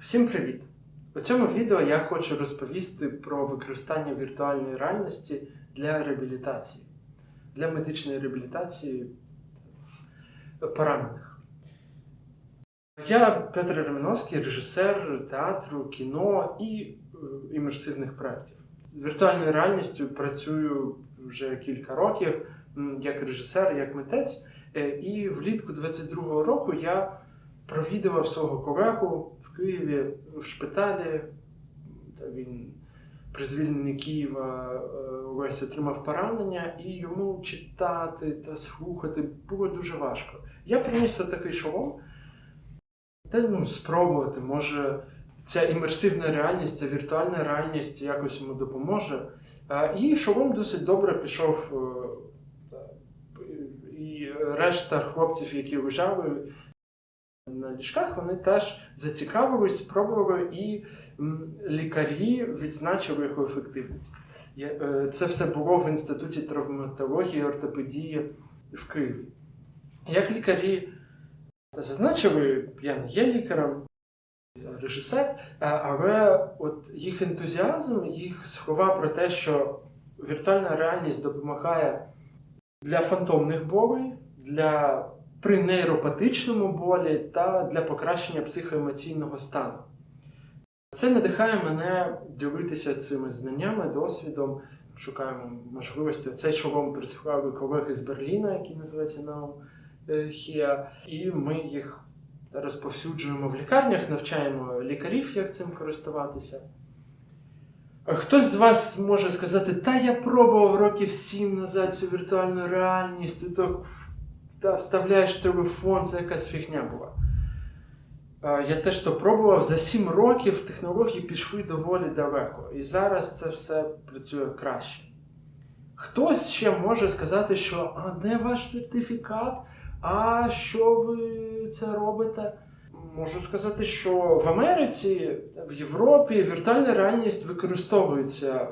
Всім привіт! У цьому відео я хочу розповісти про використання віртуальної реальності для реабілітації, для медичної реабілітації поранених. Я Петр Реміновський, режисер театру, кіно і е, імерсивних проєктів. Віртуальною реальністю працюю вже кілька років як режисер, як митець. Е, І влітку 22-го року я провідував свого колегу в Києві в шпиталі. Він при звільненні Києва е, увесь отримав поранення, і йому читати та слухати було дуже важко. Я приніс такий шолом, та ну, спробувати, може, ця імерсивна реальність, ця віртуальна реальність якось йому допоможе. Е, І шолом досить добре пішов. е, І решта хлопців, які лежали на ліжках, вони теж зацікавились, спробували, і лікарі відзначили його ефективність. Е, Це все було в інституті травматології і ортопедії в Києві. Як лікарі зазначили, я не є лікарем, режисер, е, але от їх ентузіазм, їх слова про те, що віртуальна реальність допомагає для фантомних болей, для при нейропатичному болі та для покращення психоемоційного стану. Це надихає мене ділитися цими знаннями, досвідом. Шукаємо можливості. Цей шолом присвоїли колеги з Берліна, який називається Here, і ми їх розповсюджуємо в лікарнях, навчаємо лікарів, як цим користуватися. Хтось з вас може сказати, та я пробував років сім назад цю віртуальну реальність, ти так та вставляєш телефон, це якась фігня була. Е, Я теж то пробував, за 7 років технології пішли доволі далеко, і зараз це все працює краще. Хтось ще може сказати, що а де ваш сертифікат? А що ви це робите? Можу сказати, що в Америці, в Європі віртуальна реальність використовується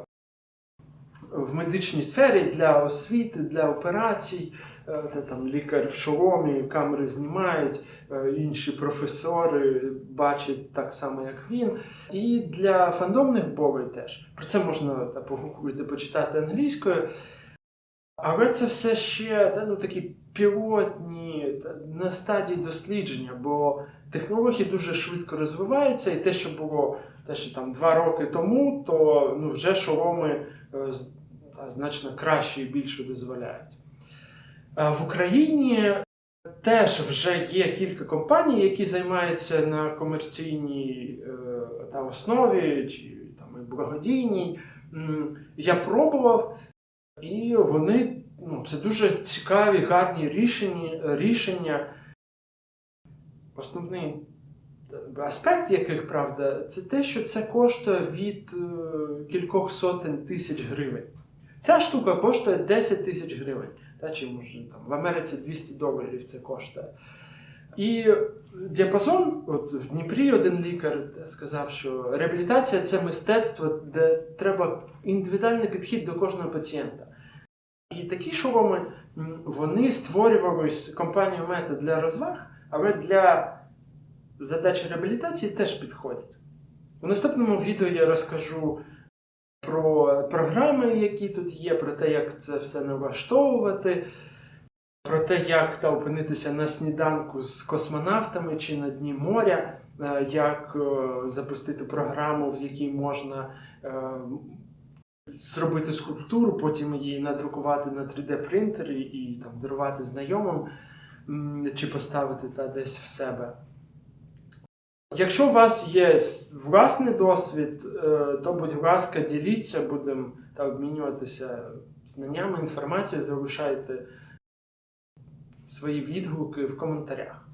в медичній сфері для освіти, для операцій. Та, там лікар в шоломі, камери знімають, е, інші професори бачать так само, як він. І для фандомних болей теж. Про це можна та, погуглити, почитати англійською. Але це все ще ну, такі пілотні та, на стадії дослідження, бо технології дуже швидко розвиваються, і те, що було те, що там два роки тому, то ну, вже шоломи е, та, значно краще і більше дозволяють. В Україні теж вже є кілька компаній, які займаються на комерційній е, та основі чи там і благодійній. Я пробував, і вони ну, це дуже цікаві, гарні рішення. рішення. Основний аспект яких, правда, це те, що це коштує від е, кількох сотень тисяч гривень. Ця штука коштує 10 тисяч гривень. Та, чи може там в Америці 200 доларів це коштує. І діапазон, от в Дніпрі один лікар сказав, що реабілітація це мистецтво, де треба індивідуальний підхід до кожного пацієнта. І такі шоломи вони створювались компанією мета для розваг, але для задачі реабілітації теж підходять. У наступному відео я розкажу про програми, які тут є, про те, як це все налаштовувати, про те, як та опинитися на сніданку з космонавтами чи на дні моря, е, як е, запустити програму, в якій можна е, зробити скульптуру, потім її надрукувати на 3D-принтері і там дарувати знайомим чи поставити та десь в себе. Якщо у вас є власний досвід, е, то, будь ласка, діліться, будемо та обмінюватися знаннями, інформацією, залишайте свої відгуки в коментарях.